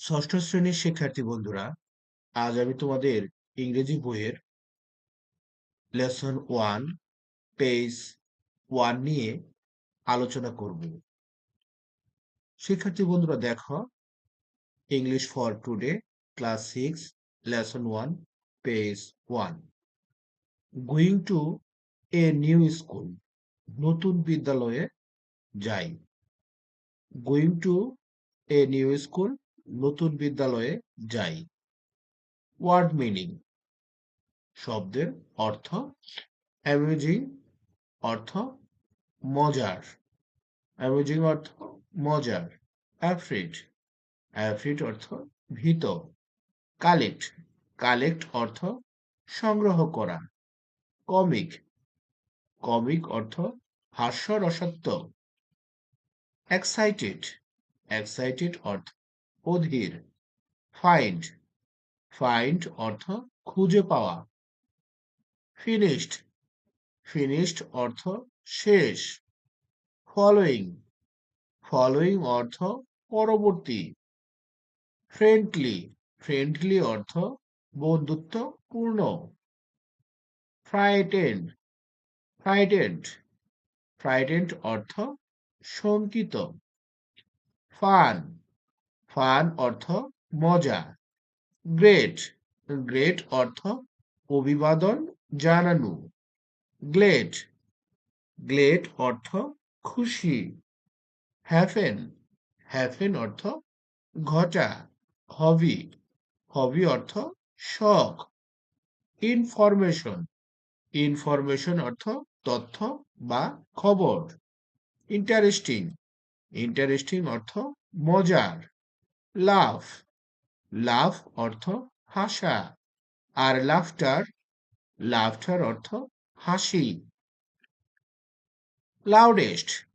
ষষ্ঠ শ্রেণির শিক্ষার্থী বন্ধুরা, আজ আমি তোমাদের ইংরেজি বইয়ের লেসন ওয়ান পেজ ওয়ান নিয়ে আলোচনা করব। শিক্ষার্থী বন্ধুরা, দেখো, English for today, class six, lesson one page one. Going to a new school, নতুন বিদ্যালয়ে যাই। Going to a new school নতুন বিদ্যালয়ে যাই। ওয়ার্ড মিনিং শব্দের অর্থ অ্যামিউজিং অর্থ, মজার। অ্যামিউজিং অর্থ, মজার। অ্যাফ্রিড অ্যাফ্রিড অর্থ, ভীত। কালেক্ট কালেক্ট অর্থ, সংগ্রহ করা। কমিক কমিক অর্থ হাস্য রসাত্মক এক্সাইটেড এক্সাইটেড অর্থ অধীর। ফাইন্ড ফাইন্ড অর্থ খুঁজে পাওয়া। ফিনিশড ফিনিশড অর্থ শেষ। ফলোয়িং ফলোয়িং অর্থ পরবর্তী। ফ্রেন্ডলি ফ্রেন্ডলি অর্থ বন্ধুত্বপূর্ণ। ফ্রাইটেন্ড ফ্রাইটেন্ড ফ্রাইটেন্ড অর্থ শঙ্কিত। ফান ফান অর্থ মজা। গ্রেট গ্রেট অর্থ অভিবাদন জানানো। গ্লেড গ্লেট অর্থ খুশি। হ্যাফেন হ্যাফেন অর্থ ঘটা, হবি হবি অর্থ শখ। ইনফরমেশন ইনফরমেশন অর্থ তথ্য বা খবর। ইন্টারেস্টিং ইন্টারেস্টিং অর্থ মজার। লাভ লাভ অর্থ হাসা। আর লাফটার লাফটার অর্থ হাসি। লাউডেস্ট।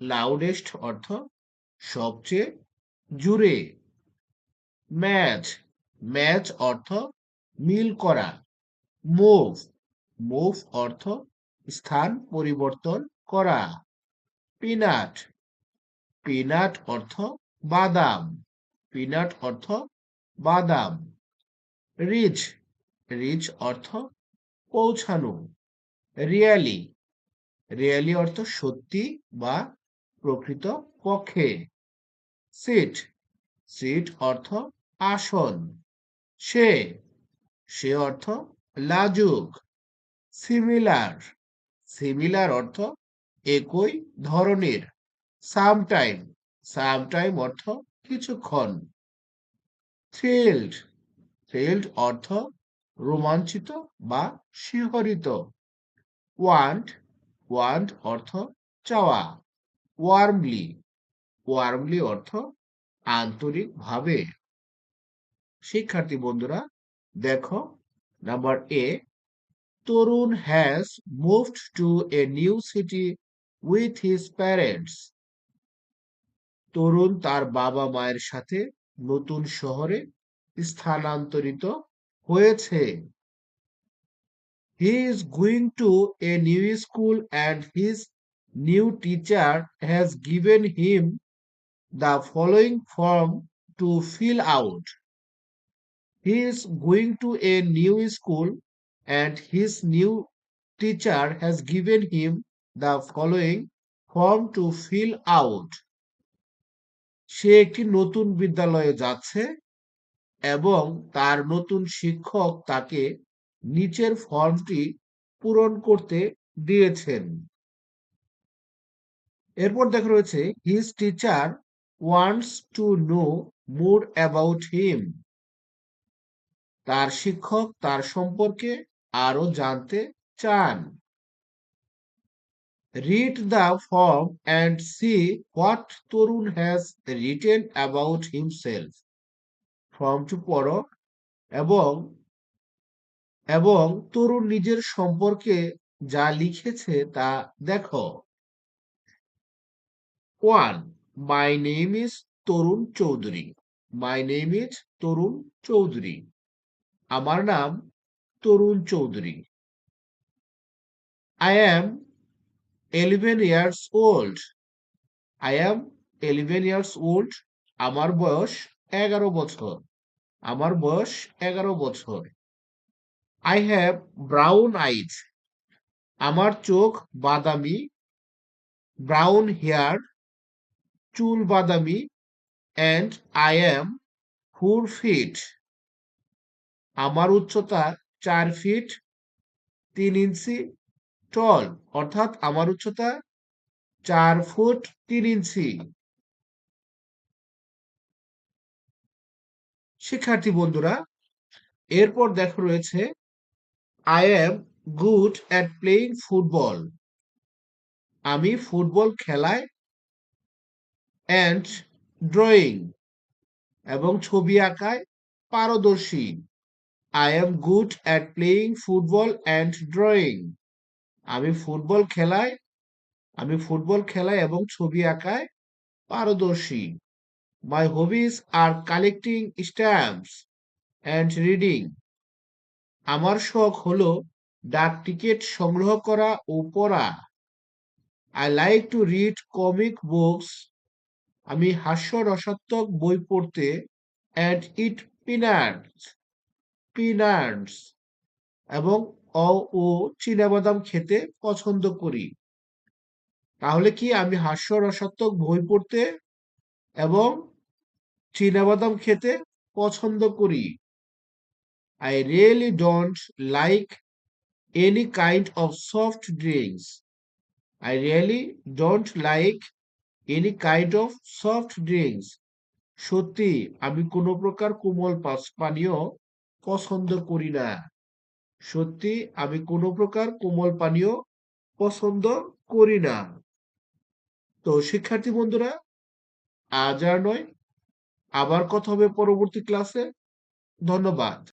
লাউডেস্ট অর্থ সবচেয়ে জুড়ে। ম্যাচ। ম্যাচ অর্থ মিল করা। মুভ। মুভ অর্থ স্থান পরিবর্তন করা। পিনাট। পিনাট অর্থ বাদাম। পিনাট অর্থ বাদাম। রিচ। রিচ অর্থ পৌঁছানো। রিয়ালি। রিয়ালি অর্থ সত্যি বা প্রকৃত পক্ষে। সিট। সিট অর্থ আসন। সে। সে অর্থ লাজুক। সিমিলার। সিমিলার অর্থ একই ধরনের। সামটাইম। সামটাইম অর্থ কিছুক্ষণ। থ্রিল্ড থ্রিল্ড অর্থ রোমাঞ্চিত বা শিহরিত। ওয়ান্ট ওয়ান্ট অর্থ চাওয়া। ওয়ার্মলি ওয়ার্মলি অর্থ আন্তরিকভাবে। শিক্ষার্থী বন্ধুরা, দেখো, number A, Tarun has moved to a new city with his parents Tarun তার বাবা মায়ের সাথে নতুন শহরে স্থানান্তরিত হয়েছে। He is going to a new school and his new teacher has given him the following form to fill out he is going to a new school and his new teacher has given him the following form to fill out সে একটি নতুন বিদ্যালয়ে যাচ্ছে এবং তার নতুন শিক্ষক তাকে নিচের ফর্মটি পূরণ করতে দিয়েছেন। এরপর দেখা রয়েছে his teacher wants to know more about him তার শিক্ষক তার সম্পর্কে আরও জানতে চান। Read the form and see what Torun has written about himself. ফর্মটি পড়ো এবং এবং তরুণ নিজের সম্পর্কে যা লিখেছে তা দেখো। One my name is Tarun Chowdhury my name is Tarun Chowdhury আমার নাম Tarun Chowdhury I am 11 years old. I am 11 years old. আমার বয়স এগারো বছর আমার বয়স এগারো বছর আই হ্যাভ ব্রাউন আইজ আমার চোখ বাদামি ব্রাউন হেয়ার চুল বাদামি and I am four feet আমার উচ্চতা চার ফিট তিন ইঞ্চি টল অর্থাৎ আমার উচ্চতা চার ফুট তিন ইঞ্চি। শিক্ষার্থী বন্ধুরা, এরপর দেখো রয়েছে I am good at playing football আমি ফুটবল খেলায় অ্যান্ড ড্রয়িং এবং ছবি আঁকায় পারদর্শী। I am good at playing football and drawing আমি ফুটবল খেলায়, আমি ফুটবল খেলায় এবং ছবি আঁকায় পারদর্শী। My hobbies are collecting stamps and reading আমার শখ হলো ডাক টিকিট সংগ্রহ করা ও পড়া। I like to read comic books আমি হাস্য রসাত্মক বই পড়তে অ্যান্ড ইট পিনাটস পিনাটস এবং ও চীনাবাদাম খেতে পছন্দ করি। তাহলে কি আমি হাস্য রসাত্মক বই পড়তে এবং চীনাবাদাম খেতে পছন্দ করি? I really don't like any kind of soft drinks I really don't like any kind of soft drinks সত্যি, আমি কোনো প্রকার কোমল পানীয় পছন্দ করি না। সত্যি, আমি কোনো প্রকার কোমল পানীয় পছন্দ করি না। তো শিক্ষার্থী বন্ধুরা, আজ আর নয়, আবার কথা হবে পরবর্তী ক্লাসে ধন্যবাদ।